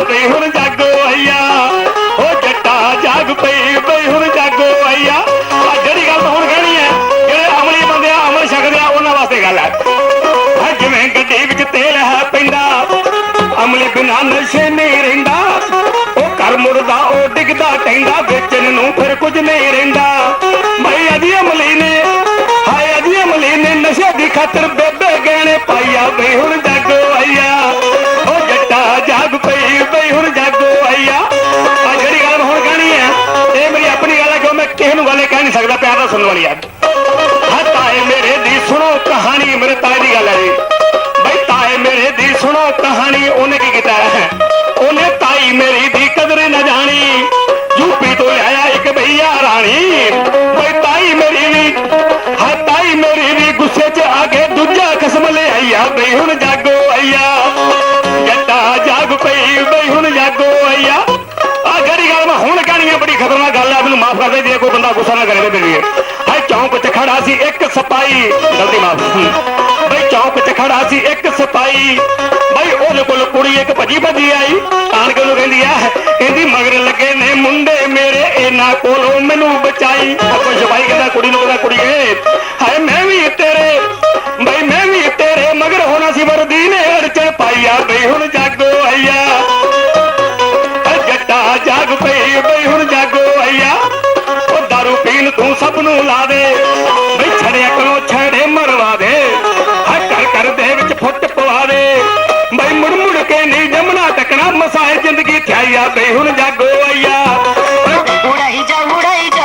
ਬਈ ਹੁਣ ਜਾਗੋ ਆਈਆ। ਓ ਜੱਟਾ ਜਾਗ ਪਈ ਬਈ ਹੁਣ ਜਾਗੋ ਆਈਆ। ਆ ਜਿਹੜੀ ਗੱਲ ਹੁਣ ਕਹਿਣੀ ਹੈ, ਜਿਹੜੇ ਅਮਲੀ ਬੰਦੇ ਆ ਅਮਲ ਛਕਦੇ ਆ, ਉਹਨਾਂ ਵਾਸਤੇ ਗੱਲ ਹੈ। ਆ ਜਿਵੇਂ ਗੱਡੀ ਵਿੱਚ ਤੇਲ ਹੈ ਪੈਂਦਾ, ਅਮਲੀ ਬਿਨਾ ਨਸ਼ੇ ਨਹੀਂ ਰਹਿੰਦਾ। ਉਹ ਘਰ ਮੁਰਦਾ ਉਹ ਡਿੱਗਦਾ ਟੈਂਦਾ ਵੇਚਣ ਨੂੰ ਫਿਰ ਕੁਝ ਨਹੀਂ ਰਹਿੰਦਾ। ਭਾਈ ਅਜੀ ਅਮਲੀ ਨੇ, ਹਾਏ ਅਜੀ ਅਮਲੀ ਨੇ ਨਸ਼ੇ ਦੀ ਖਾਤਰ ਬੇਬੇ ਗਹਿਣੇ ਪਾਈਆ ਬਈ ਹੁਣ ਸਕਦਾ ਪਿਆਰ ਤਾਂ ਸੁਣਨ ਵਾਲੀ ਆ। ਹਾਂ, ਤਾਏ ਮੇਰੇ ਦੀ ਸੁਣੋ ਕਹਾਣੀ ਮੇਰੇ ਤਾਏ ਦੀ ਗੱਲ ਹੈ ਜੀ। ਬਈ ਤਾਏ ਮੇਰੇ ਦੀ ਸੁਣੋ ਕਹਾਣੀ, ਉਹਨੇ ਕੀ ਕੀਤਾ ਹੈ? ਉਹਨੇ ਤਾਈ ਮੇਰੀ ਦੀ ਕਦਰ ਨਾ ਜਾਣ ਗੱਲ ਜੇ ਕੋਈ ਬੰਦਾ ਗੁੱਸਾ ਨਾ ਕਰੇ ਮੇਰੇ ਹਾਏ ਚੌਂਕ 'ਚ ਖੜਾ ਸੀ ਇੱਕ ਸਿਪਾਹੀ। ਗਲਤੀ ਮਾਫ। ਬਈ ਚੌਂਕ 'ਚ ਖੜਾ ਸੀ ਇੱਕ ਸਿਪਾਹੀ। ਬਈ ਉਹਦੇ ਕੋਲ ਕੁੜੀ ਇੱਕ ਭੱਜੀ ਭੱਜੀ ਆਈ। ਆਣ ਕੇ ਉਹਨੂੰ ਕਹਿੰਦੀ ਆ ਕਹਿੰਦੀ, ਮਗਰ ਲੱਗੇ ਨੇ ਮੁੰਡੇ ਮੇਰੇ, ਇਹਨਾਂ ਕੋਲੋਂ ਮੈਨੂੰ ਬਚਾਈ। ਕੋਈ ਸਿਪਾਹੀ ਕਹਿੰਦਾ, ਕੁੜੀ ਨੂੰ ਕਹਿੰਦਾ, ਕੁੜੀਏ, ਹਾਏ, ਮੈਂ ਵੀ ਤੇਰੇ ਬਈ ਮੈਂ ਵੀ ਤੇਰੇ ਮਗਰ ਹੋਣਾ ਸੀ ਵਰਦੀ ਨੇ ਅੜਚਣ ਪਾਈਆ ਬਈ ਹੁਣ ਜਾਗੋ ਆਈਆ ਆ। ਜੱਟਾ ਜਾਗ ਪਈ, ਬਈ ਹੁਣ ਪੀਣ ਸਭ ਨੂੰ ਲਾ ਦੇ ਬਈ ਛੜਿਆ ਕੋਲੋਂ ਛੜੇ ਮਰਵਾ ਦੇ। ਹਾਂ ਕਰ ਕਰ ਦੇ ਵਿੱਚ ਫੁੱਟ ਪਵਾ ਦੇ ਬਈ ਮੁੜ ਮੁੜ ਕੇ ਨਹੀਂ ਜਮਣਾ ਟਕਣਾ, ਮਸਾਏ ਜ਼ਿੰਦਗੀ ਥਿਆਈ ਆ ਬਈ ਹੁਣ